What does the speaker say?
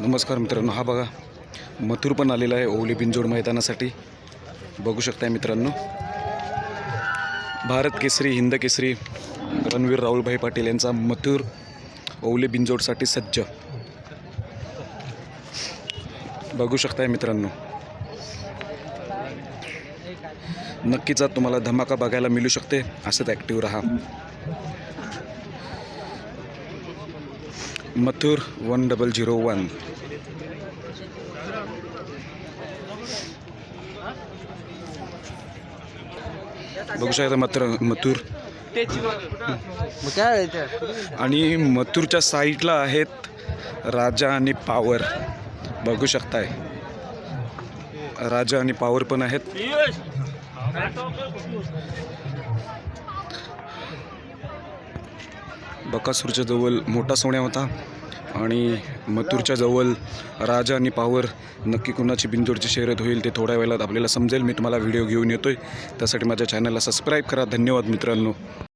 नमस्कार मित्रांनो हा बघा मथुर पण आलेला आहे ओवली बिंजोड मैदानासाठी. बघू शकताय मित्रांनो भारत केसरी हिंद केसरी रणवीर राहुलभाई पाटील यांचा मथुर ओवली बिंजोडसाठी सज्ज. बघू शकताय मित्रांनो नक्कीच तुम्हाला धमाका बघायला मिळू शकते असंच ॲक्टिव्ह राहा. Mathur one double zero one. बघू शकता मात्र मथुर. काय? आणि मथुरच्या साईडला आहेत राजा आणि पावर. बघू शकताय. राजा आणि पावर पण आहेत. बकासूरच्या जवळ मोठा सोन्या होता आणि मथुरच्या जवळ राजा आणि पावर नक्की कुणाची बिंदूरची शर्यत होईल ते थोड्या वेळात आपल्याला समजेल. मी तुम्हाला व्हिडिओ घेऊन येतो आहे त्यासाठी माझ्या चॅनलला सबस्क्राईब करा. धन्यवाद मित्रांनो.